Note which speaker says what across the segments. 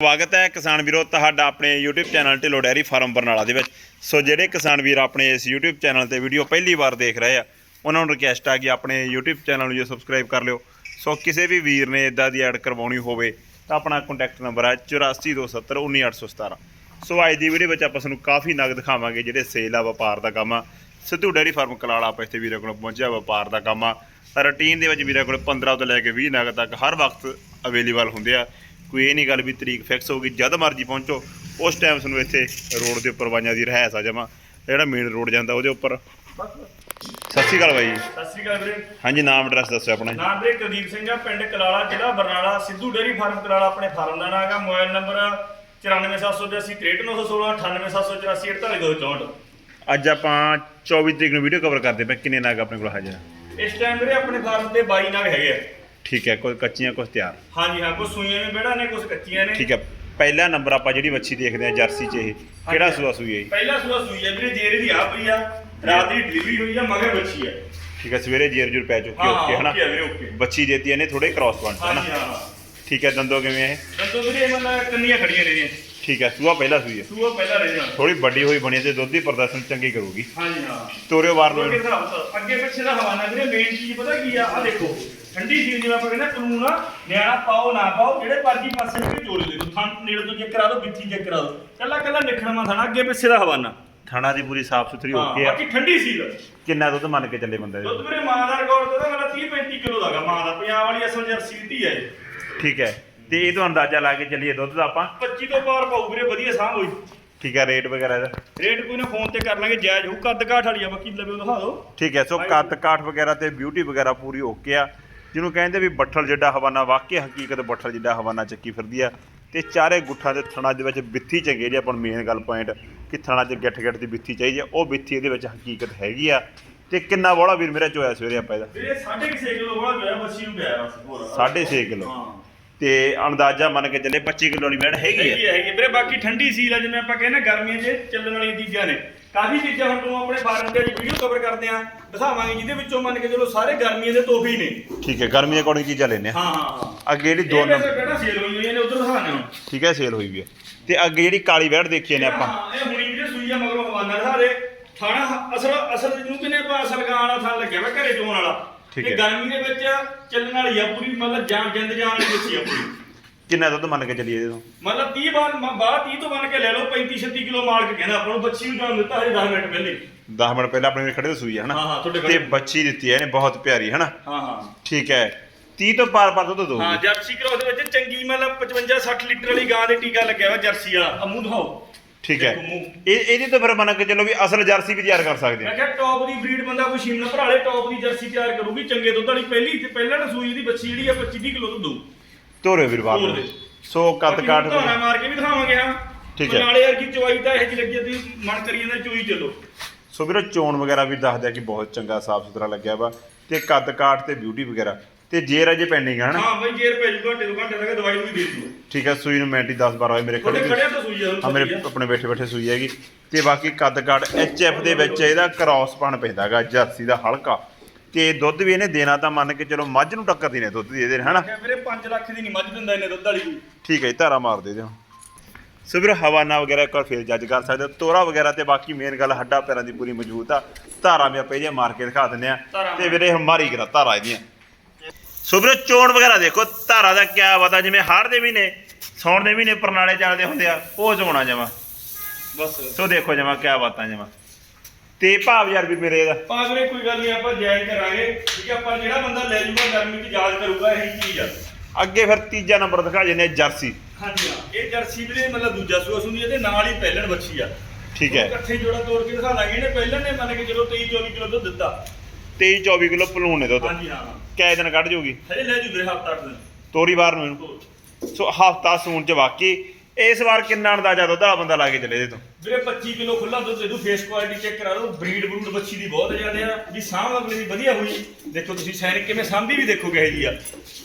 Speaker 1: ਸਵਾਗਤ ਹੈ ਕਿਸਾਨ ਵੀਰੋ ਤੁਹਾਡਾ ਆਪਣੇ YouTube channel Dhillon dairy farm Barnala ਦੇ ਵਿੱਚ। ਸੋ ਜਿਹੜੇ ਕਿਸਾਨ ਵੀਰ ਆਪਣੇ ਇਸ YouTube ਚੈਨਲ ਤੇ ਵੀਡੀਓ ਪਹਿਲੀ ਵਾਰ ਦੇਖ ਰਹੇ ਆ, ਉਹਨਾਂ ਨੂੰ ਰਿਕਵੈਸਟ ਆ ਕਿ ਆਪਣੇ YouTube ਚੈਨਲ ਨੂੰ ਜੀ ਸਬਸਕ੍ਰਾਈਬ ਕਰ ਲਿਓ। ਸੋ ਕਿਸੇ ਵੀ ਵੀਰ ਨੇ ਇਦਾਂ ਦੀ ਐਡ ਕਰਵਾਉਣੀ ਹੋਵੇ ਤਾਂ ਆਪਣਾ ਕੰਟੈਕਟ ਨੰਬਰ ਹੈ 8427191817 ਸੋ ਅੱਜ ਦੀ ਵੀਡੀਓ ਵਿੱਚ ਆਪਾਂ ਤੁਹਾਨੂੰ ਕਾਫੀ ਨਗ ਦਿਖਾਵਾਂਗੇ ਜਿਹੜੇ ਸੇਲ ਆ, ਵਪਾਰ ਦਾ ਕੰਮ ਆ। ਸਿੱਧੂ ਡੈਰੀ ਫਾਰਮ ਕਲਾਲਾ ਆਪਾਂ ਇੱਥੇ ਵੀਰੇ ਕੋਲ ਪਹੁੰਚਿਆ, ਵਪਾਰ ਦਾ ਕੰਮ ਆ। ਰੂਟੀਨ ਦੇ ਵਿੱਚ ਵੀਰਾਂ ਕੋਲ 15 ਤੋਂ ਲੈ ਕੇ 20 ਨਗ ਤੱਕ ਹਰ ਵਕਤ ਅਵੇਲੇਬਲ ਹੁੰਦੇ ਆ। ਕੋਈ ਇਹ ਨਹੀਂ ਗੱਲ ਵੀ ਤਰੀਕ ਫਿਕਸ ਹੋ ਗਈ ਜਦ ਮਰਜ਼ੀ ਪਹੁੰਚੋ ਉਸ ਟਾਈਮ ਤੁਹਾਨੂੰ ਇੱਥੇ ਰੋਡ ਦੇ ਉੱਪਰ ਵਾਈਆਂ ਦੀ ਰਹਿਸ ਆ ਜਾਵਾਂ ਜਿਹੜਾ ਮੇਨ ਰੋਡ ਜਾਂਦਾ ਉਹਦੇ ਉੱਪਰ। ਸਤਿ ਸ਼੍ਰੀ ਅਕਾਲ ਬਾਈ
Speaker 2: ਸਤਿ ਸ਼੍ਰੀ ਅਕਾਲ ਵੀਰੇ।
Speaker 1: ਹਾਂਜੀ ਨਾਮ ਐਡਰੈਸ ਦੱਸੋ ਆਪਣਾ
Speaker 2: ਨਾਮ ਵੀਰੇ ਕੁਲਦੀਪ ਸਿੰਘ ਆ ਪਿੰਡ ਕਲਾਲਾ ਜ਼ਿਲ੍ਹਾ ਬਰਨਾਲਾ ਸਿੱਧੂ ਡੇਰੀ ਫਾਰਮ ਕਲਾਲਾ ਆਪਣੇ ਫਾਰਮ ਦਾ ਨਾਮ ਹੈਗਾ। ਮੋਬਾਈਲ ਨੰਬਰ 9478639916
Speaker 1: ਅੱਜ ਆਪਾਂ 24 ਤਰੀਕ ਨੂੰ ਵੀਡੀਓ ਕਵਰ ਕਰਦੇ ਪਏ ਕਿੰਨੇ ਨਾਗ ਆਪਣੇ ਕੋਲ ਹਾਜ਼ਰ
Speaker 2: ਇਸ ਟਾਈਮ ਵੀਰੇ ਆਪਣੇ ਫਾਰਮ ਤੇ 22 ਨਾਗ ਹੈਗੇ ਆ।
Speaker 1: ਠੀਕ ਹੈ ਕੋਈ ਕੱਚੀਆਂ ਕੁਝ ਤਿਆਰ।
Speaker 2: ਹਾਂਜੀ ਹਾਂ ਕੁਝ ਸੂਈਆਂ ਵੀ ਬੇੜਾ ਨੇ ਕੁਝ ਕੱਚੀਆਂ ਨੇ।
Speaker 1: ਠੀਕ ਹੈ ਪਹਿਲਾ ਨੰਬਰ ਆਪਾਂ ਜਿਹੜੀ ਵੱਛੀ ਦੇਖਦੇ ਆ ਜਰਸੀ 'ਚ ਇਹ। ਕਿਹੜਾ ਸੂਆ ਸੂਈ ਹੈ ਜੀ?
Speaker 2: ਪਹਿਲਾ ਸੂਆ ਸੂਈ ਹੈ ਵੀਰੇ ਜੇਰੇ ਦੀ ਆ ਪਈ ਆ। ਰਾਤ ਦੀ ਡਿਲੀਵਰੀ ਹੋਈ ਆ ਮਗਰ ਬੱਚੀ ਆ।
Speaker 1: ਠੀਕ ਹੈ ਸਵੇਰੇ ਜੇਰ ਜੁਰ ਪੈ ਚੁੱਕੀ ਓਕੇ ਹਨਾ? ਬੱਚੀ ਦੇਤੀ ਇਹਨੇ ਥੋੜੇ ਕ੍ਰਾਸ ਪੁਆਇੰਟ ਹਨਾ? ਠੀਕ ਹੈ ਦੰਦੋ ਕਿਵੇਂ ਇਹ
Speaker 2: ਦੱਸੋ ਵੀਰੇ ਮਤਲਬ ਕੰਨੀਆਂ ਖੜੀਆਂ ਨੇ
Speaker 1: ਠੀਕ ਹੈ ਸੂਆ ਪਹਿਲਾ ਸੂਈ ਹੈ।
Speaker 2: ਸੂਆ ਪਹਿਲਾ ਰਹਿ ਜਾਣਾ।
Speaker 1: ਥੋੜੀ ਵੱਡੀ ਹੋਈ ਬਣੀ ਤੇ ਦੁੱਧ ਦੀ ਪ੍ਰਦਰਸ਼ਨ ਚੰਗੀ ਕਰੂਗੀ।
Speaker 2: ਹਾਂਜੀ ਹਾਂ।
Speaker 1: ਤੋਰਿਓ ਵਾਰ ਨੂੰ।
Speaker 2: ਅੱਗੇ ਪਿੱਛੇ ਦਾ ਹਵਾਨਾ ਵੀਰੇ ਮੇਨ ਚੀਜ਼ ਪਤਾ ਕੀ ਆ? ਆ ਦੇਖੋ ਠੰਡੀ ਚੀਜ਼ ਜਿਵੇਂ ਆਪਾਂ ਕਹਿੰਦੇ ਕਾਨੂੰਨ ਆ ਨਿਆਣਾ ਪਾਓ ਨਾ ਪਾਓ ਜਿਹੜੇ ਪਾਰਜੀ ਪਾਸੇ ਵੀ ਚੋਲੇ ਦੇ ਦੋ ਥਣ ਨੇੜੇ ਤੋਂ ਚੈੱਕ ਕਰਾ ਦੋ ਵਿੱਚੀ ਚੈੱਕ ਕਰਾ ਦੋ ਕੱਲਾ ਕੱਲਾ ਨਿਖਣਵਾ ਥਣਾ ਅੱਗੇ ਪਿੱਛੇ ਦਾ ਹਵਾਨਾ
Speaker 1: ਥਾਣਾ ਦੀ ਪੂਰੀ ਸਾਫ਼ ਸੁਥਰੀ
Speaker 2: ਹਾਂ
Speaker 1: ਓਕੇ ਆ।
Speaker 2: ਬਾਕੀ ਠੰਡੀ ਸੀਲ।
Speaker 1: ਕਿੰਨਾ ਦੁੱਧ ਮੰਨ ਕੇ ਚੱਲੇ ਬੰਦੇ
Speaker 2: ਦੁੱਧ ਵੀਰੇ ਮਾਂ ਦਾ ਰਿਕਾਰਡ ਤੇ ਮੇਰਾ 30 35 ਕਿਲੋ ਦਾਗਾ ਮਾਂ ਦਾ। ਪੰਜਾਬ ਵਾਲੀ ਅਸਲ ਜਰਸੀ ਦੀ ਹੈ।
Speaker 1: ਠੀਕ ਹੈ। ਤੇ ਇਹ ਤੋਂ ਅੰਦਾਜ਼ਾ ਲਾ ਕੇ ਚੱਲੀਏ ਦੁੱਧ ਦਾ ਆਪਾਂ।
Speaker 2: 25 ਤੋਂ ਪਾਰ ਪਾਉ ਵੀਰੇ ਵਧੀਆ ਸਾਂਭ ਹੋਈ।
Speaker 1: ਠੀਕ ਹੈ ਰੇਟ ਵਗੈਰਾ ਦਾ।
Speaker 2: ਰੇਟ ਕੋਈ ਨਾ ਫੋਨ ਤੇ ਕਰ ਲਾਂਗੇ ਜਾਇਜ਼ ਹੋਊ ਕੱਦ ਕਾਠ ਵਾਲੀ ਆ ਬਾਕੀ ਲਵੇ ਦਿਖਾ ਦਿਓ।
Speaker 1: ਠੀਕ ਹੈ ਸੋ ਕੱਤ ਕਾਠ ਵਗੈਰਾ ਤੇ ਬਿਊਟੀ ਵਗੈਰਾ ਪੂਰੀ ਓਕੇ ਆ। ਜਿਹਨੂੰ ਕਹਿੰਦੇ ਵੀ ਬੱਠਲ ਜਿੱਡਾ ਹਵਾਨਾ ਵਾਕਿਆ ਹਕੀਕਤ ਬੱਠਲ ਜਿੱਡਾ ਹਵਾਨਾ ਚੱਕੀ ਫਿਰਦੀ ਆ। ਤੇ ਚਾਰੇ ਗੁੱਠਾਂ ਦੇ ਥਣਾ ਦੇ ਵਿੱਚ ਬਿੱਥੀ ਚੰਗੇ ਜੀ ਆਪਾਂ ਮੇਨ ਗੱਲ ਪੁਆਇੰਟ ਕਿ ਥਣਾ 'ਚ ਗਿੱਠ ਗਿੱਠ ਦੀ ਬਿੱਥੀ ਚਾਹੀਦੀ ਆ। ਉਹ ਬਿੱਥੀ ਇਹਦੇ ਵਿੱਚ ਹਕੀਕਤ ਹੈਗੀ ਆ। ਤੇ ਕਿੰਨਾ ਬੋਲਾ ਵੀਰ ਮੇਰਾ ਚੋਇਆ ਸਵੇਰੇ ਆਪਾਂ ਇਹਦਾ?
Speaker 2: ਵੀਰੇ 6.5 ਕਿਲੋ ਜੋ ਹੈ ਬੱਚੀ ਨੂੰ ਪਿਆ ਹੋਰ
Speaker 1: 6.5 ਕਿਲੋ।
Speaker 2: ਹਾਂ।
Speaker 1: ਤੇ ਅੰਦਾਜ਼ਾ ਮੰਨ ਕੇ ਚੱਲੇ 25 ਕਿਲੋ ਦੀ ਬੈੜ ਹੈਗੀ ਆ।
Speaker 2: ਹੈਗੀ ਹੈ ਹੈਗੀ ਵੀਰੇ ਬਾਕੀ ਠੰਡੀ ਸੀਲ ਆ ਜਿਵੇਂ ਆਪਾਂ ਕਹਿੰਦੇ ਗਰਮੀਆਂ 'ਚ ਚੱਲਣ ਵਾਲੀਆਂ ਚੀਜ਼ਾਂ ਨੇ। ਕਾਫੀ ਚੀਜ਼ਾਂ ਹੁਣ ਤੋਂ ਆਪਣੇ ਫਾਰਮ ਦੇ ਵਿੱਚ ਵੀਡੀਓ ਕਵਰ ਕਰਦੇ ਆ ਦਿਖਾਵਾਂਗੇ ਜਿਹਦੇ ਵਿੱਚੋਂ ਮੰਨ ਕੇ ਚਲੋ ਸਾਰੇ ਗਰਮੀਆਂ ਦੇ ਤੋਹਫੇ ਹੀ ਨੇ।
Speaker 1: ਠੀਕ ਹੈ ਗਰਮੀ ਅਕੋਰਡਿੰਗ ਚੀਜ਼ਾਂ ਲੈਨੇ ਆ।
Speaker 2: ਹਾਂ ਹਾਂ ਹਾਂ।
Speaker 1: ਅੱਗੇ ਜਿਹੜੀ ਦੋ ਨੰਬਰ
Speaker 2: ਕਿਹੜਾ ਸੇਲ ਹੋਈ ਹੋਈ ਨੇ ਉਧਰ ਦਿਖਾਣੇ ਹੁਣ
Speaker 1: ਠੀਕ ਹੈ ਸੇਲ ਹੋਈ ਵੀ ਆ ਤੇ ਅੱਗੇ ਜਿਹੜੀ ਕਾਲੀ ਵੈੜ ਦੇਖੀ ਨੇ ਆਪਾਂ।
Speaker 2: ਹਾਂ ਇਹ ਹੁਣੀ ਵੀਰੇ ਸੂਈ ਆ ਮਗਰੋਂ ਹਵਾਨਾ ਦਿਖਾ ਦੇ। ਥਾਣਾ ਅਸਲ ਅਸਲ ਜਿਹਨੂੰ ਕਹਿੰਦੇ ਆਪਾਂ ਅਸਲ ਗਾਂ ਵਾਲਾ ਲੱਗਿਆ ਵਾ ਘਰੇ ਚੋਣ ਵਾਲਾ।
Speaker 1: ਠੀਕ
Speaker 2: ਤੇ
Speaker 1: ਹੈ।
Speaker 2: ਗਰਮੀ ਦੇ ਵਿੱਚ ਚੱਲਣ ਵਾਲੀ ਆ ਪੂਰੀ ਮਤਲਬ ਜਾਨ ਜਿੰਦ ਜਾਨ ਵਾਲੀ ਬੱਚੀ ਆ ਪੂਰੀ।
Speaker 1: ਕਿੰਨਾ ਦੁੱਧ ਮੰਨ ਕੇ ਚੱਲੀਏ ਇਹਦੇ ਤੋਂ
Speaker 2: ਮਤਲਬ 30 ਬਾਰ ਬਾਹਰ 30 ਤੋਂ ਬਣ ਕੇ ਲੈ ਲਓ 35 36 ਕਿਲੋ ਮਾਲਕ ਕਹਿੰਦਾ ਆਪਾਂ ਨੂੰ ਬੱਚੀ ਨੂੰ ਜਾਣ ਦਿੱਤਾ ਹਜੇ 10 ਮਿੰਟ ਪਹਿਲੇ।
Speaker 1: 10 ਮਿੰਟ ਪਹਿਲਾਂ ਆਪਣੇ ਖੜੇ ਤੇ ਸੂਈ ਹੈ ਹਨਾ?
Speaker 2: ਹਾਂ, ਹਾਂ, ਤੁਹਾਡੇ
Speaker 1: ਤੇ
Speaker 2: ਖੜੇ।
Speaker 1: ਬੱਚੀ ਦਿੱਤੀ ਹੈ ਇਹਨੇ ਬਹੁਤ ਪਿਆਰੀ ਹਨਾ?
Speaker 2: ਹਾਂ ਹਾਂ।
Speaker 1: ਠੀਕ ਹੈ। 30 ਤੋਂ ਪਾਰ ਪਾਰ ਦੁੱਧ ਦੋ
Speaker 2: ਹਾਂ ਜਰਸੀ ਕਰੋ ਦੇ ਵਿੱਚ ਚੰਗੀ ਮਤਲਬ 55 60 ਲੀਟਰ ਵਾਲੀ ਗਾਂ ਦੇ ਟੀਕਾ ਲੱਗਿਆ ਵਾ ਜਰਸੀ ਵਾਲਾ ਆ ਮੂੰਹ ਦਿਖਾਓ।
Speaker 1: ਠੀਕ ਹੈ। ਇਹ ਇਹਦੀ ਤਾਂ ਫਿਰ ਮੰਨ ਕੇ ਚੱਲੋ ਵੀ ਅਸਲ ਜਰਸੀ ਵੀ ਤਿਆਰ ਕਰ ਸਕਦੇ
Speaker 2: ਮੈਂ
Speaker 1: ਆ
Speaker 2: ਕਿਹਾ ਟੌਪ ਦੀ ਬਰੀਡ ਬੰਦਾ ਕੋਈ ਸ਼ੀਮਲਾ ਭਰਾਲੇ ਟੌਪ ਦੀ ਜਰਸੀ ਤਿਆਰ ਕਰੂਗੀ ਚੰਗੇ ਦੁੱਧ ਵਾਲੀ ਪਹਿਲੀ ਤੇ ਪਹਿਲਾਂ ਨਾ ਸੂਈ ਦੀ ਬੱਚੀ ਜਿਹੜੀ ਆ 25 ਕਿਲੋ ਦੁੱਧ ਦਊ
Speaker 1: ਤੋਰੇ ਵੀਰ ਬਾਪ
Speaker 2: ਤੋਰ। ਦੇ।
Speaker 1: ਸੋ ਕੱਦ ਕਾਠ
Speaker 2: ਧੋਣਾ ਮਾਰ ਕੇ ਵੀ ਦਿਖਾਵਾਂਗੇ ਹਾਂ
Speaker 1: ਠੀਕ ਹੈ।
Speaker 2: ਨਾਲੇ ਯਾਰ ਕੀ ਚਵਾਈ ਤਾਂ ਇਹ ਜਿਹੀ ਲੱਗੀ ਆ, ਤੁਸੀਂ ਮਨ ਕਰੀ ਜਾਂਦਾ ਚੋਈ ਚੱਲੋ
Speaker 1: ਸੋ ਵੀਰੋ ਚੋਣ ਵਗੈਰਾ ਵੀ ਦੱਸਦਾ ਕਿ ਬਹੁਤ ਚੰਗਾ ਸਾਫ਼ ਸੁਥਰਾ ਲੱਗਿਆ ਵਾ ਤੇ ਕੱਦ ਕਾਠ ਤੇ ਬਿਊਟੀ ਵਗੈਰਾ ਤੇ ਜੇਰ ਅਜੇ ਪੈਂਡਿੰਗ ਹੈ ਹਨਾ?
Speaker 2: ਹਾਂ ਬਈ ਜੇਰ ਜੂ ਘੰਟੇ ਦੋ ਘੰਟੇ ਤੱਕ ਦਵਾਈ ਨੂੰ ਵੀ ਦੇ ਦੂ
Speaker 1: ਠੀਕ ਹੈ ਸੂਈ ਨੂੰ ਮਿੰਟ 10 12 ਹੋਏ ਮੇਰੇ
Speaker 2: ਤੁਹਾਡੇ
Speaker 1: ਖੜੇ
Speaker 2: ਖੜਿਆ ਤਾਂ ਸੂਈ ਆ
Speaker 1: ਹਾਂ ਮੇਰੇ। ਆਪਣੇ ਬੈਠੇ ਬੈਠੇ ਸੂਈ ਹੈਗੀ। ਤੇ ਬਾਕੀ ਕੱਦ ਕਾਠ ਐਫ ਦੇ ਵਿੱਚ ਇਹਦਾ ਕ੍ਰਾਸ ਪਣ ਪੈਂਦਾਗਾ ਜਰਸੀ ਦਾ ਹਲਕਾ। ਤੇ ਦੁੱਧ ਵੀ ਇਹਨੇ ਦੇਣਾ ਤਾਂ ਮੰਨ ਕੇ ਚਲੋ ਮੱਝ ਨੂੰ ਟੱਕਰ ਦੇਣੇ ਦੁੱਧ ਦੀ ਇਹਦੇ ਹਨਾ?
Speaker 2: ਮੈਂ ਕਿਹਾ ਵੀਰੇ 5 ਲੱਖ ਦੀ ਨਹੀਂ ਮੱਝ ਦਿੰਦਾ ਇਹਨੇ ਦੁੱਧ ਵਾਲੀ ਵੀ।
Speaker 1: ਠੀਕ ਹੈ ਜੀ ਧਾਰਾ ਮਾਰ ਦੇ ਦਿਓ। ਸੋ ਵੀਰ ਹਵਾਨਾ ਵਗੈਰਾ ਇੱਕ ਵਾਰ ਫੇਰ ਜੱਜ ਕਰ ਸਕਦੇ ਤੋਰਾ ਵਗੈਰਾ ਤੇ ਬਾਕੀ ਮੇਨ ਗੱਲ ਹੱਡਾ ਪੈਰਾਂ ਦੀ ਪੂਰੀ ਮਜ਼ਬੂਤ ਆ। ਧਾਰਾ ਵੀ ਆਪਾਂ ਇਹਦੀਆਂ ਮਾਰ ਕੇ ਦਿਖਾ ਦਿੰਦੇ ਆ ਤੇ ਵੀਰੇ ਹਮਾਰੀ ਕਰਾ ਧਾਰਾ ਇਹਦੀਆਂ। ਸੋ ਵੀਰੇ ਚੋਣ ਵਗੈਰਾ ਦੇਖੋ ਧਾਰਾ ਦਾ ਕੀ ਪਤਾ ਜਿਵੇਂ ਹਾੜ ਦੇ ਮਹੀਨੇ ਸੌਣ ਦੇ ਮਹੀਨੇ ਪਰਨਾਲੇ ਚੱਲਦੇ ਹੁੰਦੇ ਆ ਉਹ ਚੋਣਾ ਜਮਾ।
Speaker 2: ਬਸ।
Speaker 1: ਸੋ ਦੇਖੋ ਜਮਾ ਕੀ ਬਾਤਾਂ ਜਮਾ। ਤੇ ਭਾਵ ਯਾਰ ਵੀ ਮੇਰੇ ਦਾ।
Speaker 2: ਪਾਗਰੇ ਕੋਈ ਗੱਲ ਨਹੀਂ ਆਪਾਂ ਜਾਇਜ਼ ਕਰਾਂਗੇ। ਠੀਕ ਹੈ ਪਰ ਜਿਹੜਾ ਬੰਦਾ ਲੈ ਜੂਗਾ ਗਰਮੀ 'ਚ ਯਾਦ ਕਰੂਗਾ ਇਹੀ ਚੀਜ਼ ਆ।
Speaker 1: ਅੱਗੇ ਫਿਰ ਤੀਜਾ ਨੰਬਰ ਦਿਖਾ ਜੰਨੇ ਜਰਸੀ।
Speaker 2: ਹਾਂਜੀ ਹਾਂ। ਇਹ ਜਰਸੀ ਵੀਰੇ ਮਤਲਬ ਦੂਜਾ ਸੂਆ ਸੁੰਦੀ ਇਹਦੇ ਨਾਲ ਹੀ ਪਹਿਲਣ ਬੱਚੀ ਆ।
Speaker 1: ਠੀਕ ਹੈ।
Speaker 2: ਇਕੱਠੇ ਜੋੜਾ ਤੋੜ ਕੇ ਦਿਖਾ ਲਾਂਗੇ। ਇਹਨੇ ਪਹਿਲਣ ਨੇ ਮੰਨ ਕੇ ਚਲੋ 23 24 ਕਿਲੋ ਦੁੱਧ ਦਿੱਤਾ।
Speaker 1: 23 24 ਕਿਲੋ ਭਲੂਣ ਨੇ ਦੁੱਧ।
Speaker 2: ਹਾਂਜੀ ਹਾਂ।
Speaker 1: ਕਿਆ ਦਿਨ ਕੱਢ ਜੂਗੀ?
Speaker 2: ਹਜੇ ਲੈ ਜੂ ਵੀਰੇ ਹਫਤਾ ਅੱਠ ਦਿਨ।
Speaker 1: ਤੋਰੀ ਵਾਰ ਨੂੰ ਇਹਨੂੰ। ਸੋ ਹਫਤਾ ਸੂਣ ਚ ਵਾਕੀ ਇਸ ਵਾਰ ਕਿੰਨਾ ਅੰਦਾਜ਼ਾ ਦੁੱਧ ਵਾਲਾ ਬੰਦਾ ਲਾ ਕੇ ਚੱਲੇ ਇਹਦੇ ਤੋਂ?
Speaker 2: ਵੀਰੇ 25 ਕਿਲੋ ਖੁੱਲਾ ਦੁੱਧ ਦੇ ਦੂ ਫੇਸ ਕੁਆਲਿਟੀ ਚੈੱਕ ਕਰਾ ਲਓ। ਬਰੀਡ ਬਰੂਡ ਬੱਚੀ ਦੀ ਬਹੁਤ ਜ਼ਿਆਦਾ ਆ। ਵੀ ਸਾਂਭ ਅਗਲੇ ਦੀ ਵਧੀਆ ਹੋਈ। ਦੇਖੋ ਤੁਸੀਂ ਸੈਨਿਕ ਕਿਵੇਂ ਸਾਂਭੀ ਵੀ ਦੇਖੋ ਕਿਹੋ ਜੀ ਆ।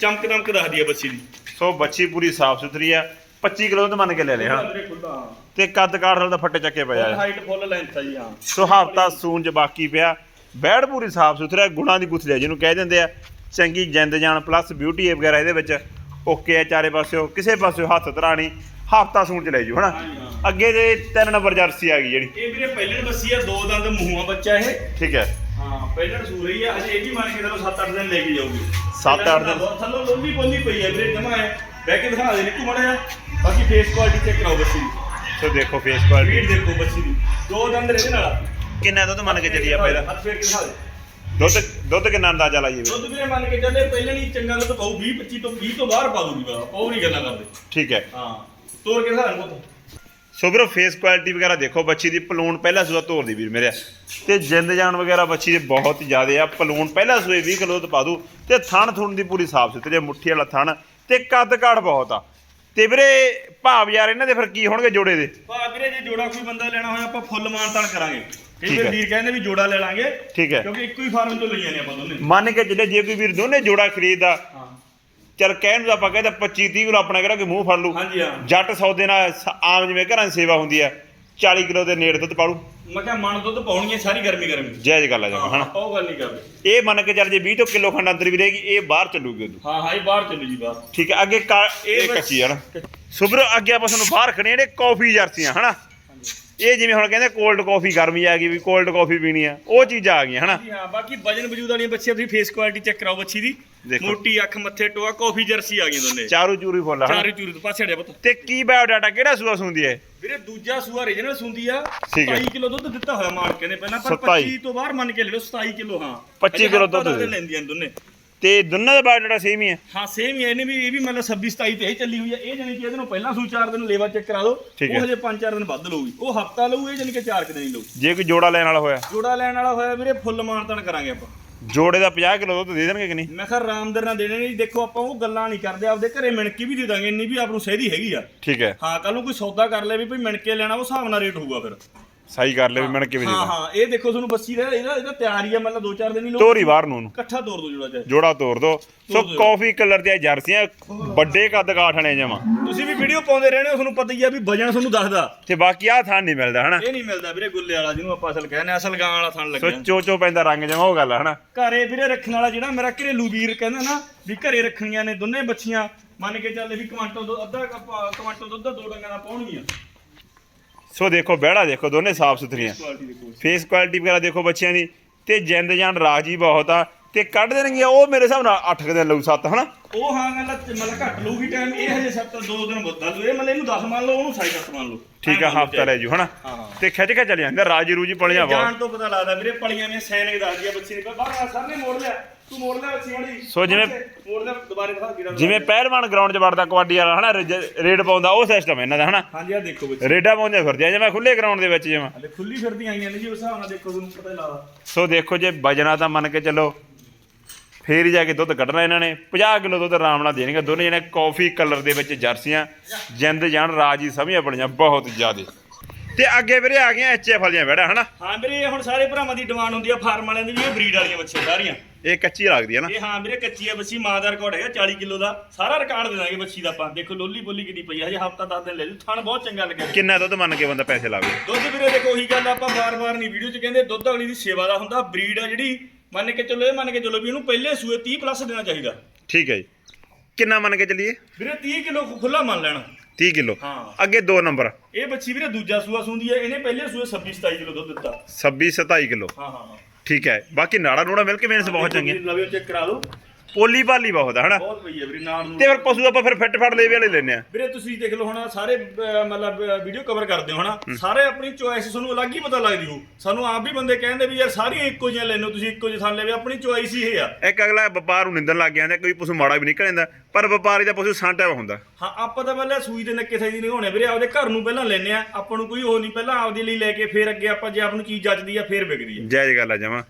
Speaker 2: ਚਮਕ ਦਮਕ ਦੱਸਦੀ ਆ ਬੱਚੀ ਦੀ।
Speaker 1: ਸੋ ਬੱਚੀ ਪੂਰੀ ਸਾਫ਼ ਸੁਥਰੀ ਆ। 25 ਕਿਲੋ ਦੁੱਧ ਮੰਨ ਕੇ ਲੈ ਲਿਆ
Speaker 2: ਵੀਰੇ ਖੁੱਲਾ
Speaker 1: ਤੇ ਕੱਦ ਕਾਠ ਨਾਲ ਦਾ ਫੱਟੇ ਚੱਕੇ ਪਿਆ ਆ।
Speaker 2: ਹਾਈਟ ਫੁੱਲ ਲੈਂਥ ਆ ਜੀ ਹਾਂ।
Speaker 1: ਸੋ ਹਫਤਾ ਸੂਣ ਚ ਬਾਕੀ ਪਿਆ। ਬੈੜ ਪੂਰੀ ਸਾਫ਼ ਸੁਥਰਾ ਗੁਣਾਂ ਦੀ ਗੁੱਥਲੀ ਆ ਜਿਹਨੂੰ ਕਹਿ ਦਿੰਦੇ ਆ। ਚੰਗੀ ਜਿੰਦ ਜਾਨ ਪਲੱਸ ਬਿਊਟੀ ਵਗੈਰਾ ਇਹਦੇ ਵਿੱਚ। ਓਕੇ ਆ ਚਾਰੇ ਪਾਸਿਓ ਕਿਸੇ ਪਾਸਿਓ ਹੱਥ ਧਰਾਣੀ ਹਫਤਾ ਸੂਣ ਚ ਲੈ ਜੂ ਹਨਾ। ਅੱਗੇ ਦੇ ਤਿੰਨ ਨੰਬਰ ਜਰਸੀ ਆ ਗਈ ਜਿਹੜੀ।
Speaker 2: ਇਹ ਵੀਰੇ ਪਹਿਲਣ ਬੱਸੀ ਆ ਦੋ ਦੰਦ ਮੂੰਹਾਂ ਬੱਚਾ ਇਹ।
Speaker 1: ਠੀਕ ਹੈ।
Speaker 2: ਹਾਂ ਪਹਿਲਣ ਸੂਰ ਹੀ ਆ ਹਜੇ ਇਹ ਵੀ ਮੰਨ ਕੇ ਚਲੋ 7-8 ਦਿਨ ਲੈ ਕੇ ਜਾਊਗੀ।
Speaker 1: ਸੱਤ ਅੱਠ ਦਿਨ।
Speaker 2: ਬਹੁਤ ਥੱਲੋਂ ਲੋਲੀ ਬੋਲੀ ਪਈ ਹੈ ਵੀਰੇ ਜਮਾ ਹੈ ਬਹਿ ਕੇ ਦਿਖਾ ਦੇ ਨਿੱਕੂ ਮੜਾ ਬਾਕੀ ਫੇਸ ਕੁਆਲਿਟੀ ਚੈੱਕ ਕਰਾਓ ਬੱਸੀ ਦੀ।
Speaker 1: ਸੋ ਦੇਖੋ ਫੇਸ ਕੁਆਲਿਟੀ
Speaker 2: ਦੇਖੋ ਬੱਸੀ ਦੀ। ਦੋ ਦੰਦ ਇਹਦੇ ਨਾਲ।
Speaker 1: ਕਿੰਨਾ ਦੁੱਧ ਮੰਨ ਕੇ ਚੱਲੀ ਆਪਾਂ ਇਹਦਾ?
Speaker 2: ਹੱਥ ਫੇਰ ਕੇ ਦਿਖਾ ਦੇ।
Speaker 1: ਦੁੱਧ ਦੁੱਧ ਕਿੰਨਾ ਅੰਦਾਜ਼ਾ ਲਾਈਏ ਵੀਰੇ?
Speaker 2: ਦੁੱਧ ਵੀਰੇ ਮੰਨ ਕੇ ਚੱਲੇ ਪਹਿਲਾਂ ਨਹੀਂ ਚੰਗਾ ਦੁੱਧ ਪਾਉ 20 25 ਤੋਂ 20 ਤੋਂ ਬਾਹਰ ਪਾ ਦੂਗੀ ਬਾ ਉਹ ਨਹੀਂ ਗੱਲਾਂ ਕਰਦੇ।
Speaker 1: ਠੀਕ ਹੈ।
Speaker 2: ਹਾਂ। ਤੋਰ ਕੇ ਦੇ ਪੁੱਤ।
Speaker 1: ਸੋ ਵੀਰੋ ਫੇਸ ਕੁਆਲਿਟੀ ਵਗੈਰਾ ਦੇਖੋ ਬੱਚੀ ਦੀ ਪਲੂਣ ਪਹਿਲਾ ਸੂਆ ਤੋਰਦੀ ਵੀਰ ਮੇਰੇ। ਤੇ ਜਿੰਦ ਜਾਨ ਵਗੈਰਾ ਬੱਚੀ ਦੇ ਬਹੁਤ ਜ਼ਿਆਦੇ ਆ। ਪਲੂਣ ਪਹਿਲਾ ਸੂਏ 20 ਕਿਲੋ ਦੁੱਧ ਪਾ ਦੂ ਤੇ ਥਣ ਥੁਣ ਦੀ ਪੂਰੀ ਸਾਫ਼ ਸੁਥਰੀ ਆ, ਮੁੱਠੀ ਵਾਲਾ ਥਣ। ਤੇ ਕੱਦ ਕਾਠ ਬਹੁਤ ਆ। ਤੇ ਵੀਰੇ ਭਾਵ ਯਾਰ ਇਹਨਾਂ ਦੇ ਫਿਰ ਕੀ ਹੋਣਗੇ ਜੋੜੇ ਦੇ?
Speaker 2: ਭਾ ਵੀਰੇ ਜੇ ਜੋੜਾ ਕੋਈ ਬੰਦਾ ਲੈਣਾ ਹੋਇਆ ਆਪਾਂ ਫੁੱਲ ਮਾਨਤਾਨ ਕਰਾਂਗੇ। ਕਈ
Speaker 1: ਠੀਕ
Speaker 2: ਵਾਰ
Speaker 1: ਹੈ।
Speaker 2: ਵੀਰ ਕਹਿੰਦੇ ਵੀ ਜੋੜਾ ਲੈ ਲਾਂਗੇ
Speaker 1: ਠੀਕ ਹੈ।
Speaker 2: ਕਿਉਂਕਿ ਇੱਕੋ ਹੀ ਫਾਰਮ ਤੋਂ ਲਈਆਂ ਨੇ ਆਪਾਂ ਦੋਨੇ।
Speaker 1: ਮੰਨ ਕੇ ਚੱਲੇ ਜੇ ਕੋਈ ਵੀਰ ਦੋਨੇ ਜੋੜਾ ਖਰੀਦਦਾ
Speaker 2: ਹਾਂ।
Speaker 1: ਚਲ ਕਹਿਣ ਨੂੰ ਆਪਾਂ ਕਹਿੰਦਾ 25 30 ਕਿਲੋ ਆਪਣਾ ਕਿਹੜਾ ਕੋਈ ਮੂੰਹ ਫੜ ਲੂ
Speaker 2: ਹਾਂਜੀ ਹਾਂ।
Speaker 1: ਜੱਟ ਸੌਦੇ ਨਾਲ ਸ- ਆਮ ਜਿਵੇਂ ਘਰਾਂ ਦੀ ਸੇਵਾ ਹੁੰਦੀ ਆ 40 ਕਿਲੋ ਦੇ ਨੇੜੇ ਦੁੱਧ ਪਾੜੂ
Speaker 2: ਮੈਂ ਕਿਹਾ ਮਨ ਦੁੱਧ ਪਾਉਣੀ ਹੈ ਸਾਰੀ ਗਰਮੀ ਗਰਮੀ
Speaker 1: ਜਾਇਜ਼ ਗੱਲ ਆ ਹਨਾ।
Speaker 2: ਆਪਾਂ ਉਹ ਗੱਲ ਨਹੀਂ ਕਰਦੇ।
Speaker 1: ਇਹ ਮੰਨ ਕੇ ਚੱਲ ਜੇ 20 ਤੋਂ ਕਿਲੋ ਖੰਡ ਅੰਦਰ ਵੀ ਰਹੇਗੀ ਇਹ ਬਾਹਰ ਚੱਲੂਗੀ ਉਦੋਂ।
Speaker 2: ਹਾਂ ਹਾਂ ਇਹ ਬਾਹਰ ਚੱਲੂ ਜੀ ਬਾਹਰ
Speaker 1: ਠੀਕ ਹੈ ਅੱਗੇ ਕਾ- ਇਹ
Speaker 2: ਬਸ-
Speaker 1: ਕੱਚੀ ਆ ਨਾ। ਸੁਬਰ ਅੱਗੇ ਆਪਾਂ ਤੁਹਾਨੂੰ ਬਾਹਰ ਖੜੇ ਜਿਹੜੇ ਕਾਫੀ ਜਰਸੀਆਂ ਹਨਾ। ਇਹ ਜਿਵੇਂ ਹੁਣ ਕਹਿੰਦੇ ਕੋਲਡ ਕਾਫੀ ਗਰਮੀ ਆ ਗਈ ਵੀ ਕੋਲਡ ਕਾਫੀ ਪੀਣੀ ਆ ਉਹ ਚੀਜ਼ਾਂ ਆ ਗਈਆਂ ਹਨਾ?
Speaker 2: ਜੀ ਹਾਂ ਬਾਕੀ ਵਜਨ ਵਜੂਦ ਵਾਲੀਆਂ ਬੱਚੀਆਂ ਤੁਸੀਂ ਫੇਸ ਕੁਆਲਿਟੀ ਚੈੱਕ ਕਰਾਓ ਬੱਚੀ ਦੀ। ਮੋਟੀ ਅੱਖ ਮੱਥੇ ਟੋਆ ਕਾਫੀ ਜਰਸੀ ਆ ਗਈਆਂ ਦੋਨੇ।
Speaker 1: ਚਾਰੂ ਚੂਰੀ ਫੁੱਲ ਹਨਾ?
Speaker 2: ਚਾਰੇ ਚੂਰੀ ਤੋਂ ਪਾਸੇ ਹਟਿਆ ਪੁੱਤ।
Speaker 1: ਤੇ ਕੀ ਬਾਇਓਡਾਟਾ ਕਿਹੜਾ ਸੂਆ ਸੁੰਦੀ ਹੈ
Speaker 2: ਵੀਰੇ ਦੂਜਾ ਸੂਆ ਰੀਜਨਲ ਸੁੰਦੀ ਆ।
Speaker 1: ਠੀਕ ਹੈ।
Speaker 2: 27 ਕਿਲੋ ਦੁੱਧ ਦਿੱਤਾ ਹੋਇਆ ਮਾਲਕ ਨੇ ਪਹਿਲਾਂ ਪਰ
Speaker 1: 27
Speaker 2: 25 ਤੋਂ ਬਾਹਰ ਮੰਨ ਕੇ ਲੈ ਲਓ 27 ਕਿਲੋ ਹਾਂ।
Speaker 1: 25
Speaker 2: ਅਜੇ
Speaker 1: ਕਿਲੋ ਦੁੱਧ।
Speaker 2: ਲੈਂਦੀਆਂ ਦੋਨੇ।
Speaker 1: ਤੇ ਦੋਨਾਂ ਦਾ ਬਾਇਓਡਾਟਾ ਸੇਮ ਹੀ ਹੈ।
Speaker 2: ਹਾਂ ਸੇਮ ਹੀ ਆ, ਇਹਨੇ ਵੀ ਇਹ ਵੀ ਮਤਲਬ 26 27 ਤੇ ਹੀ ਚੱਲੀ ਹੋਈ ਹੈ। ਇਹ ਜਾਨੀ ਕਿ ਇਹਦੇ ਨੂੰ ਪਹਿਲਾਂ ਸੂ ਚਾਰ ਦਿਨ ਲੇਵਾ ਚੈੱਕ ਕਰਾ ਲਓ।
Speaker 1: ਠੀਕ
Speaker 2: ਉਹ
Speaker 1: ਹੈ।
Speaker 2: ਹਜੇ 5-4 ਦਿਨ ਵੱਧ ਲਊਗੀ। ਉਹ ਹਫਤਾ ਲਊ ਇਹ ਜਾਨੀ ਕਿ 4 ਕਿ ਦਿਨ ਹੀ ਲਊ।
Speaker 1: ਜੇ ਕੋਈ ਜੋੜਾ ਲੈਣ ਵਾਲਾ ਹੋਇਆ।
Speaker 2: ਜੋੜਾ ਲੈਣ ਵਾਲਾ ਹੋਇਆ ਵੀਰੇ ਫੁੱਲ ਮਾਨਤਨ ਕਰਾਂਗੇ ਆਪਾਂ।
Speaker 1: ਜੋੜੇ ਦਾ 50 ਕਿਲੋ ਦੁੱਧ ਦੇ ਦੇਣਗੇ ਕਿ ਨਹੀਂ?
Speaker 2: ਮੈਂ ਕਿਹਾ ਰਾਮਦਰ ਨਾਲ ਦੇਣੇ ਨਹੀਂ। ਦੇਖੋ ਆਪਾਂ ਉਹ ਗੱਲਾਂ ਨਹੀਂ ਕਰਦੇ। ਆਪਦੇ ਘਰੇ ਮਿਣਕੀ ਵੀ ਦੇ ਦਾਂਗੇ। ਇੰਨੀ ਵੀ ਆਪ ਨੂੰ ਸਹਿਦੀ ਹੈਗੀ ਆ।
Speaker 1: ਠੀਕ ਹੈ।
Speaker 2: ਹਾਂ ਕੱਲ ਨੂੰ ਕੋਈ ਸੌਦਾ ਕਰ ਲੈ ਵੀ ਭਈ ਮਿਣਕੇ ਲੈਣਾ ਉਹ ਹਿਸਾਬ ਨਾਲ ਰੇਟ ਹੋਊਗਾ ਫਿਰ।
Speaker 1: ਸਹੀ ਕਰ ਲੈ ਵੀ ਮਿਣ ਕੇ ਵੀ ਦੇ
Speaker 2: ਹਾਂ ਹਾਂ ਇਹ ਦੇਖੋ ਤੁਹਾਨੂੰ ਬੱਸੀ ਦਾ ਇਹਦਾ ਇਹਦਾ ਤਿਆਰ ਹੀ ਆ ਮਤਲਬ 2-4 ਦਿਨ ਹੀ ਲਓ
Speaker 1: ਤੋਰੀ ਬਾਹਰ ਨੂੰ ਉਹਨੂੰ।
Speaker 2: ਇਕੱਠਾ ਤੋੜ ਦੋ ਜੋੜਾ ਚਾਹੇ
Speaker 1: ਜੋੜਾ ਤੋੜ ਦੋ। ਸੋ। ਕਾਫੀ ਕਲਰ ਦੀਆਂ ਜਰਸੀਆਂ ਵੱਡੇ ਕੱਦ ਕਾਠਣੇ ਜਮਾ।
Speaker 2: ਤੁਸੀਂ ਵੀ ਵੀਡੀਓ ਪਾਉਂਦੇ ਰਹਿਣੇ ਹੋ ਤੁਹਾਨੂੰ ਪਤਾ ਹੀ ਆ ਵੀ ਵਜਨ ਤੁਹਾਨੂੰ ਦੱਸਦਾ।
Speaker 1: ਤੇ ਬਾਕੀ ਆ ਥਾਂ ਨਹੀਂ ਮਿਲਦਾ ਹਨਾ?
Speaker 2: ਇਹ ਨਹੀਂ ਮਿਲਦਾ ਵੀਰੇ ਗੁੱਲੇ ਵਾਲਾ ਜਿਹਨੂੰ ਆਪਾਂ ਅਸਲ ਕਹਿੰਦੇ ਆ, ਅਸਲ ਗਾਂ ਵਾਲਾ ਥਣ
Speaker 1: ਸੋ
Speaker 2: ਲੱਗਿਆ
Speaker 1: ਚੋਚੋ ਪੈਂਦਾ ਰੰਗ ਜਮਾ ਉਹ ਗੱਲ ਆ ਹਨਾ?
Speaker 2: ਘਰੇ ਵੀਰੇ ਰੱਖਣ ਵਾਲਾ ਜਿਹੜਾ ਮੇਰਾ ਘਰੇਲੂ ਵੀਰ ਕਹਿੰਦਾ ਨਾ ਵੀ ਘਰੇ ਰੱਖਣੀਆਂ ਨੇ ਦੋਨੇ ਬੱਚੀਆਂ ਮੰਨ ਕੇ ਚੱਲੇ ਵੀ ਕੁਆਂਟਲ ਤੋਂ ਅੱਧਾ ਕੱਪ ਦੁੱਧ ਦਾ ਦੋ ਡੰਗਾਂ ਦਾ ਪਾਉਣਗੀਆਂ।
Speaker 1: ਸੋ ਦੇਖੋ ਬਹਿੜਾ ਦੇਖੋ ਦੋਨੇ ਸਾਫ਼ ਸੁਥਰੀਆਂ।
Speaker 2: ਕੁਆਲਿਟੀ ਦੇਖੋ
Speaker 1: ਫੇਸ ਕੁਆਲਿਟੀ ਵਗੈਰਾ ਦੇਖੋ ਬੱਚਿਆਂ ਦੀ। ਤੇ ਜਿੰਦ ਜਾਨ ਰਾਜੀ ਬਹੁਤ ਆ। ਤੇ ਕੱਢ ਦੇਣਗੇ ਉਹ ਮੇਰੇ ਹਿਸਾਬ ਨਾਲ 8 ਦਿਨ ਲਊ 7 ਹਨਾ?
Speaker 2: ਉਹ ਹਾਂ ਗੱਲ ਤੇ ਮਤਲਬ ਘੱਟ ਲਊਗੀ ਟਾਈਮ ਇਹ ਹਜੇ ਸੱਤ ਦੋ ਦਿਨ ਬਦਲ ਲਓ ਇਹ ਮਤਲਬ ਇਹਨੂੰ 10 ਮੰਨ ਲਓ ਉਹਨੂੰ ਸਾਈ 10 ਮੰਨ ਲਓ।
Speaker 1: ਠੀਕ ਆ ਹਫਤਾ ਲੈ ਜੂ ਹਨਾ। ਤੇ ਖਿੱਚ ਕੇ ਚੱਲ ਜਾਂਦਾ ਰਾਜੀ ਰੂਜੀ ਪਲੀਆਂ
Speaker 2: ਜਾਣ
Speaker 1: ਬਹੁਤ
Speaker 2: ਤੋਂ ਪਤਾ ਲੱਗਦਾ ਵੀਰੇ ਪਲੀਆਂ ਨੇ ਸੈਨਿਕ ਦੱਸਦੀ ਆ ਬੱਚੇ ਨੇ। ਬਾਹਰ ਸਰ ਨੇ ਮੋੜ ਲਿਆ। ਤੂੰ ਮੋੜ
Speaker 1: ਸੋ ਜਿਵੇਂ-
Speaker 2: ਮੋੜ ਦੁਬਾਰੇ ਦਿਖਾ ਕਿਹੜਾ
Speaker 1: ਜਿਵੇਂ ਪਹਿਲਵਾਨ ਗਰਾਊਂਡ 'ਚ ਵੜਦਾ ਕਬੱਡੀ ਵਾਲਾ ਹਨਾ ਰੇਜ- ਰੇਡ ਪਾਉਂਦਾ ਉਹ ਸਿਸਟਮ ਇਹਨਾਂ ਦਾ ਹਨਾ।
Speaker 2: ਹਾਂਜੀ ਆ ਦੇਖੋ ਬੱਚੇ
Speaker 1: ਰੇਡਾਂ ਪਾਉਂਦੇ ਫਿਰਦੇ ਆ ਜਿਵੇਂ ਖੁੱਲੇ ਗਰਾਊਂਡ ਦੇ ਵਿੱਚ ਜਿਵੇਂ।
Speaker 2: ਹਲੇ ਖੁੱਲੀ ਫਿਰਦੀਆਂ ਆਈਆਂ ਨੇ ਜੀ ਉਸ ਹਿਸਾਬ ਨਾਲ ਦੇਖੋ ਤੁਹਾਨੂੰ ਪਤਾ ਹੀ ਲੱਗਦਾ
Speaker 1: ਸੋ ਦੇਖੋ ਜੇ ਵਜਣਾ ਤਾਂ ਮੰਨ ਕੇ ਚੱਲੋ ਫੇਰ ਹੀ ਜਾ ਕੇ ਦੁੱਧ ਕੱਢਣਾ ਇਹਨਾਂ ਨੇ। 50 ਕਿਲੋ ਦੁੱਧ ਆਰਾਮ ਨਾਲ ਦੇਣਗੇ। ਦੋਨੇ ਜਣੇ ਕਾਫੀ ਕਲਰ ਦੇ ਵਿੱਚ ਜਰਸੀਆਂ। ਜਿੰਦ ਜਾਨ ਰਾਜੀ ਸਮਝੀਆਂ ਬਣੀਆਂ ਬਹੁਤ ਜ਼ਿਆਦੇ। ਤੇ ਅੱਗੇ ਵੀਰੇ ਆ ਗਈਆਂ ਐਚਐਫ ਵਾਲੀਆਂ ਵੜਾ ਹਨਾ?
Speaker 2: ਹਾਂ ਵੀਰੇ ਹੁਣ ਸਾਰੇ ਭਰਾਵਾਂ ਦੀ ਡਿਮਾਂਡ ਹੁੰਦੀ ਆ ਫਾਰਮ ਵਾਲਿਆਂ ਦੀ ਵੀ ਇਹ ਬਰੀਡ ਵਾਲੀਆਂ ਬੱਚੇ ਸਾਰੀਆਂ।
Speaker 1: ਇਹ ਕੱਚੀ ਲੱਗਦੀ ਹੈ ਨਾ।
Speaker 2: ਇਹ ਹਾਂ ਵੀਰੇ ਕੱਚੀ ਆ ਬੱਚੀ ਮਾਂ ਦਾ ਰਿਕਾਰਡ ਹੈਗਾ 40 ਕਿਲੋ ਦਾ। ਸਾਰਾ ਰਿਕਾਰਡ ਦੇ ਦਾਂਗੇ ਬੱਚੀ ਦਾ ਆਪਾਂ। ਦੇਖੋ ਲੋਲੀ ਬੋਲੀ ਕਿੰਨੀ ਪਈ ਹਜੇ ਹਫਤਾ 10 ਦਿਨ ਲੈ ਜੂ। ਥਣ ਬਹੁਤ ਚੰਗਾ ਲੱਗਿਆ
Speaker 1: ਕਿੰਨਾ ਦੁੱਧ ਮੰਨ ਕੇ ਬੰਦਾ ਪੈਸੇ ਲਾਵੇ
Speaker 2: ਦੁੱਧ ਵੀਰੇ ਦੇਖੋ ਉਹੀ ਗੱਲ ਆਪਾਂ ਵਾਰ-ਵਾਰ ਨਹੀਂ ਵੀਡੀਓ 'ਚ ਕਹਿੰਦੇ ਦੁੱਧ ਅਗਲੀ ਦੀ ਸੇਵਾ ਦਾ ਹੁੰਦਾ। ਬਰੀਡ ਆ ਜਿਹੜੀ ਮੰਨ ਕੇ ਚੱਲੋ ਇਹ ਮੰਨ ਕੇ ਚੱਲੋ ਵੀ ਇਹਨੂੰ ਪਹਿਲੇ ਸੂਏ 30 ਪਲੱਸ ਦੇਣਾ ਚਾਹੀਦਾ।
Speaker 1: ਠੀਕ ਹੈ ਜੀ। ਕਿੰਨਾ ਮੰਨ ਕੇ ਚੱਲੀਏ?
Speaker 2: ਵੀਰੇ 30 ਕਿਲੋ ਖੁੱਲਾ ਮੰਨ ਲੈਣਾ।
Speaker 1: 30 ਕਿਲੋ।
Speaker 2: ਹਾਂ।
Speaker 1: ਅੱਗੇ 2 ਨੰਬਰ।
Speaker 2: ਇਹ ਬੱਚੀ ਵੀਰੇ ਦੂਜਾ ਸੂਆ ਸੁੰਦੀ ਹੈ ਇਹਨੇ ਪਹਿਲੇ ਸੂਏ 26 27 ਕਿਲੋ ਦੁੱਧ ਦਿੱਤਾ।
Speaker 1: 26 27 ਕਿਲੋ।
Speaker 2: ਹਾਂ ਹਾਂ
Speaker 1: ਠੀਕ ਹੈ। ਬਾਕੀ ਨਾੜਾ ਨੂੜਾ ਮਿਲ ਕੇ ਮੇਨਸ ਬਹੁਤ ਚੰਗੀਆਂ
Speaker 2: ਲਵਿਓ ਚੈੱਕ ਕਰਾ ਲਓ।
Speaker 1: ਪੋਲੀ ਭਾਲੀ ਬਹੁਤ ਆ ਹਨਾ?
Speaker 2: ਬਹੁਤ ਪਈ ਹੈ ਵੀਰੇ ਨਾਲ ਨੂੰ।
Speaker 1: ਤੇ ਫਿਰ ਪਸ਼ੂ ਆਪਾਂ ਫਿਰ ਫਿੱਟ ਫੜ ਲੇਵੇ ਵਾਲੇ ਲੈਨੇ ਆ।
Speaker 2: ਵੀਰੇ ਤੁਸੀਂ ਦੇਖ ਲਓ ਹੁਣ ਸਾਰੇ ਅਹ, ਮਤਲਬ ਵੀਡੀਓ ਕਵਰ ਕਰਦੇ ਹੋ ਹਨਾ? ਸਾਰੇ ਆਪਣੀ ਚੋਇਸ ਤੁਹਾਨੂੰ ਅਲੱਗ ਹੀ ਪਤਾ ਲੱਗਦੀ ਹੋ ਸਾਨੂੰ ਆਪ ਵੀ ਬੰਦੇ ਕਹਿੰਦੇ ਵੀ ਯਾਰ ਸਾਰੀਆਂ ਇੱਕੋ ਜਿਹੀਆਂ ਲੈਣੋ ਤੁਸੀਂ ਇੱਕੋ ਜਿਹੇ ਥਾਂ ਲੈਵੇ ਆਪਣੀ ਚੋਇਸ ਹੀ ਇਹ ਆ।
Speaker 1: ਇੱਕ ਅਗਲਾ ਵਪਾਰ ਨੂੰ ਨਿੰਦਣ ਲੱਗ ਜਾਂਦਾ ਕੋਈ ਪਸ਼ੂ ਮਾੜਾ ਵੀ ਨਿਕਲ ਜਾਂਦਾ ਪਰ ਵਪਾਰੀ ਦਾ ਪਸ਼ੂ ਸਾਂਟਾ ਹੁੰਦਾ।
Speaker 2: ਹਾਂ ਆਪਾਂ ਤਾਂ ਪਹਿਲਾਂ ਸੂਈ ਦੇ ਨੱਕੇ ਸਹੀ ਨਹੀਂ ਹੋਣੇ ਵੀਰੇ ਆਪਦੇ ਘਰ ਨੂੰ ਪਹਿਲਾਂ ਲੈਨੇ ਆ। ਆਪਾਂ ਨੂੰ ਕੋਈ ਉਹ ਨਹੀਂ ਪਹਿਲਾਂ ਆਪਦੇ ਲਈ ਲੈ ਕੇ ਫੇਰ ਅੱਗੇ ਆਪਾਂ ਜੇ ਆਪ ਨੂੰ ਚੀਜ਼ ਜੱਜਦੀ ਆ ਫੇਰ ਵਿਕਦੀ ਆ।
Speaker 1: ਜਾਇਜ਼ ਗੱਲ ਆ ਜਮਾ।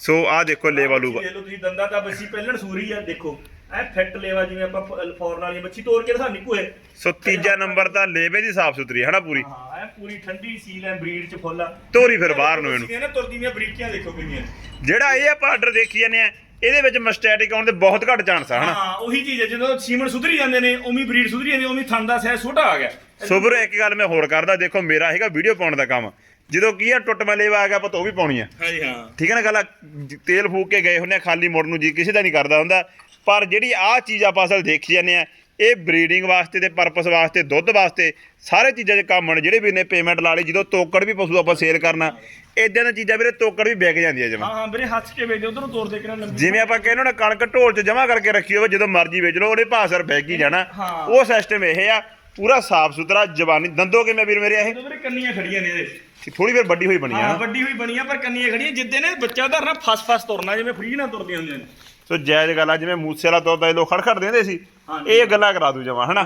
Speaker 1: ਸੋ ਆਹ ਦੇਖੋ ਲੇਵਾ ਲੂਗਾ।
Speaker 2: ਦੇਖ ਲਓ ਤੁਸੀਂ ਦੰਦਾਂ ਤਾਂ ਬੱਸੀ ਪਹਿਲਣ ਸੂਰੀ ਆ ਦੇਖੋ। ਐ ਫਿੱਟ ਲੇਵਾ ਜਿਵੇਂ ਆਪਾਂ ਫੌਰਨ ਵਾਲੀ ਬੱਚੀ ਤੋੜ ਕੇ ਦਿਖਾਣੀ ਕੋਏ
Speaker 1: ਸੋ ਤੀਜਾ ਨੰਬਰ ਤਾਂ ਲੇਵੇ ਦੀ ਸਾਫ਼ ਸੁਥਰੀ ਹੈ ਹਨਾ ਪੂਰੀ?
Speaker 2: ਹਾਂ ਐ ਪੂਰੀ ਠੰਡੀ ਸੀਲ ਐ ਬਰੀਡ ਚ ਫੁੱਲ ਆ।
Speaker 1: ਤੋਰੀ ਫਿਰ ਬਾਹਰ ਨੂੰ ਇਹਨੂੰ।
Speaker 2: ਇਹਨੇ ਤੁਰਦੀ ਦੀਆਂ ਬਰੀਕੀਆਂ ਦੇਖੋ ਕਿੰਨੀਆਂ।
Speaker 1: ਜਿਹੜਾ ਇਹ ਆਪਾਂ ਆਰਡਰ ਦੇਖੀ ਜਾਂਦੇ ਆ ਇਹਦੇ ਵਿੱਚ ਮਸਟੈਟਿਕ ਆਉਣ ਦੇ ਬਹੁਤ ਘੱਟ ਚਾਂਸ ਆ ਹਨਾ?
Speaker 2: ਹਾਂ ਉਹੀ ਚੀਜ਼ ਹੈ ਜਦੋਂ ਸੀਮਨ ਸੁਧਰੀ ਜਾਂਦੇ ਨੇ ਉਵੇਂ ਬਰੀਡ ਸੁਧਰੀ ਜਾਂਦੀ ਉਵੇਂ ਥਣ ਦਾ ਸਾਈਜ਼ ਛੋਟਾ ਆ ਗਿਆ।
Speaker 1: ਸੋ ਵੀਰੋ ਇੱਕ ਗੱਲ ਮੈਂ ਹੋਰ ਕਰਦਾ ਦੇਖੋ ਮੇਰਾ ਹੈਗਾ ਵੀਡੀਓ ਪਾਉਣ ਦਾ ਕੰਮ। ਜਦੋਂ ਕੀ ਆ ਟੁੱਟ ਮੈਂ ਲੇਵਾ ਆ ਗਿਆ ਆਪਾਂ ਤਾਂ ਉਹ ਵੀ ਪਾਉਣੀ ਆ।
Speaker 2: ਹਾਂਜੀ ਹਾਂ।
Speaker 1: ਠੀਕ ਹੈ ਨਾ ਗੱਲ ਆ, ਜ- ਤੇਲ ਫੂਕ ਕੇ ਗਏ ਹੁੰਨੇ ਆ, ਖਾਲੀ ਮੁੜ ਨੂੰ ਜੀ ਕਿਸੇ ਦਾ ਨਹੀਂ ਕਰਦਾ ਹੁੰਦਾ। ਪਰ ਜਿਹੜੀ ਆਹ ਚੀਜ਼ ਆਪਾਂ ਅਸਲ ਦੇਖੀ ਜਾਂਦੇ ਆ ਇਹ ਬਰੀਡਿੰਗ ਵਾਸਤੇ ਤੇ ਪਰਪਸ ਵਾਸਤੇ ਦੁੱਧ ਵਾਸਤੇ ਸਾਰੇ ਚੀਜ਼ਾਂ 'ਚ ਕੰਮ ਆਉਣ ਜਿਹੜੇ ਵੀ ਨੇ ਪੇਮੈਂਟ ਲਾ ਲਈ ਜਦੋਂ ਤੋਕੜ ਵੀ ਪਸ਼ੂ ਆਪਾਂ ਸੇਲ ਕਰਨਾ ਇਦਾਂ ਦੀਆਂ ਚੀਜ਼ਾਂ ਵੀਰੇ ਤੋਕੜ ਵੀ ਵਿਕ ਜਾਂਦੀਆਂ ਜਮਾ।
Speaker 2: ਹਾਂ ਹਾਂ ਵੀਰੇ ਹੱਥ ਕੇ ਵੇਚ ਉਧਰ ਤੋੜ ਦੇ ਕੇ ਨਾ ਲੰਬੀ
Speaker 1: ਜਿਵੇਂ ਆਪਾਂ ਕਹਿੰਦੇ ਨਾ ਕਣਕ ਢੋਲ 'ਚ ਜਮਾ ਕਰਕੇ ਰੱਖੀ ਹੋਵੇ ਜਦੋਂ ਮਰਜ਼ੀ ਵੇਚ ਲਓ ਉਹਦੇ ਭਾਅ ਸਰ ਬੈਗ ਹੀ ਜਾਣਾ।
Speaker 2: ਹਾਂ।
Speaker 1: ਉਹ ਸਿਸਟਮ ਇਹ ਆ ਪੂਰਾ ਸਾਫ਼ ਸੁਥਰਾ ਜਵਾਨੀ ਦੰਦੋ ਕਿਵੇਂ ਵੀਰ ਮੇਰੇ ਇਹ?
Speaker 2: ਵੀਰੇ ਕੰਨੀਆਂ ਖੜੀਆਂ ਨੇ ਇਹਦੇ।
Speaker 1: ਥੋੜੀ ਫਿਰ ਵੱਡੀ ਹੋਈ ਬਣੀ ਆ।
Speaker 2: ਹਾਂ
Speaker 1: ਨਾ।
Speaker 2: ਵੱਡੀ ਹੋਈ ਬਣੀ ਆ ਪਰ ਕੰਨੀਆਂ ਖੜੀਆਂ ਜਿੱਦੇ ਨੇ ਬੱਚਾ ਧਰਨਾ ਫਸ ਫਸ ਤੁਰਨਾ ਜਿਵੇਂ ਫਰੀ ਨਾ ਤੁਰਦੀਆਂ ਹੁੰਦੀਆਂ ਨੇ।
Speaker 1: ਸੋ ਜਾਇਜ਼ ਗੱਲ ਆ ਜਿਵੇਂ ਮੂਸੇ ਵਾਲਾ ਦੁੱਧ ਇਹ ਲੋਕ ਖੜ ਦਿੰਦੇ ਸੀ। ਇਹ ਗੱਲਾਂ ਕਰਾ ਦੂ ਜਮਾ ਹਨਾ?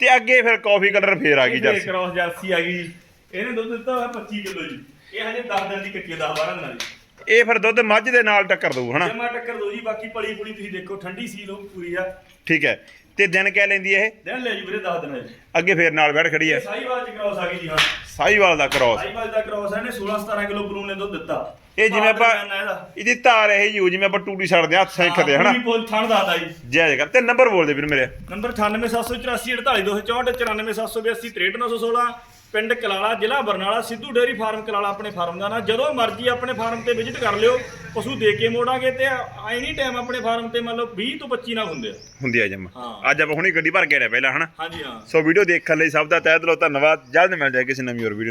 Speaker 1: ਤੇ ਅੱਗੇ ਫਿਰ ਕਾਫੀ ਕਲਰ ਫੇਰ ਆ ਗਈ ਜਰਸੀ।
Speaker 2: ਕ੍ਰਾਸ ਜਰਸੀ ਆ ਗਈ। ਇਹਨੇ ਦੁੱਧ ਦਿੱਤਾ ਹੋਇਆ 25 ਕਿਲੋ ਜੀ। ਇਹ ਹਜੇ 10 ਦਿਨ ਦੀ ਕੱਟੀ 10 12 ਦਿਨਾਂ ਦੀ।
Speaker 1: ਇਹ ਫਿਰ ਦੁੱਧ ਮੱਝ ਦੇ ਨਾਲ ਟੱਕਰ ਦੂ ਹਨਾ?
Speaker 2: ਜਮਾ ਟੱਕਰ ਦੋ ਜੀ ਬਾਕੀ ਪਲੀ ਪੁਲੀ ਤੁਸੀਂ ਦੇਖੋ ਠੰਡੀ ਸੀ ਲੋਕ ਪੂਰੀ ਆ।
Speaker 1: ਠੀਕ ਹੈ। ਤੇ ਦਿਨ ਕਹਿ ਲੈਂਦੀ ਇਹ?
Speaker 2: ਦਿਨ ਲੈ ਜੀ ਵੀਰੇ 10 ਦਿਨ ਹੈ ਜੀ।
Speaker 1: ਅੱਗੇ ਫੇਰ ਨਾਲ ਬੈਠ ਖੜੀ ਹੈ।
Speaker 2: ਸਾਈਵਾਲ ਚ ਕ੍ਰਾਸ ਆ ਗਈ ਜੀ ਹਾਂ।
Speaker 1: ਸਾਈਵਾਲ ਦਾ ਕ੍ਰੋਸ
Speaker 2: ਸਾਈਵਾਲ ਦਾ ਕ੍ਰਾਸ ਹੈ ਨੇ 16 17 ਕਿਲੋ ਬਰੂਨ ਨੇ ਦੁੱਧ ਦਿੱਤਾ।
Speaker 1: ਇਹ ਜਿਵੇਂ ਆਪਾਂ
Speaker 2: ਇਹਦਾ।
Speaker 1: ਧਾਰ ਇਹ ਯੂ ਜਿਵੇਂ ਆਪਾਂ ਟੂਟੀ ਛੱਡਦੇ ਹੱਥ ਸਿੱਖਦੇ ਹਨਾ?
Speaker 2: ਪੂਰੀ ਬੋਲ ਥਣ ਦਾਦਾ ਜੀ।
Speaker 1: ਜਾਇਜ਼ ਕਰ ਤੇ ਨੰਬਰ ਬੋਲ ਦੇ ਵੀਰ ਮੇਰੇ।
Speaker 2: ਨੰਬਰ 987484 48264 94782 63916 ਪਿੰਡ ਕਲਾਲਾ ਜ਼ਿਲ੍ਹਾ ਬਰਨਾਲਾ ਸਿੱਧੂ ਡੇਅਰੀ ਫਾਰਮ ਕਲਾਲਾ ਆਪਣੇ ਫਾਰਮ ਦਾ ਨਾਂ। ਜਦੋਂ ਮਰਜ਼ੀ ਆਪਣੇ ਫਾਰਮ ਤੇ ਵਿਜ਼ਿਟ ਕਰ ਲਿਓ ਪਸ਼ੂ ਦੇ ਕੇ ਮੋੜਾਂਗੇ ਤੇ ਐਨੀ ਟਾਈਮ ਆਪਣੇ ਫਾਰਮ ਤੇ ਮੰਨ ਲਓ 20 ਤੋਂ 25 ਨਾ ਹੁੰਦੇ ਆ।
Speaker 1: ਹੁੰਦੀ ਆ ਜਮਾ।
Speaker 2: ਹਾਂ।
Speaker 1: ਅੱਜ ਆਪਾਂ ਹੁਣੀ ਗੱਡੀ ਭਰ ਕੇ ਆਏ ਪਹਿਲਾਂ ਹਨਾ?
Speaker 2: ਹਾਂਜੀ ਹਾਂ।
Speaker 1: ਸੋ ਵੀਡੀਓ ਦੇਖਣ ਲਈ ਸਭ ਦਾ ਤਹਿ ਦਿਲੋਂ ਧੰਨਵਾਦ। ਜਲਦ ਮਿਲ ਜਾਏ ਕਿਸੇ ਨਵੀਂ ਹੋਰ ਵੀਡੀਓ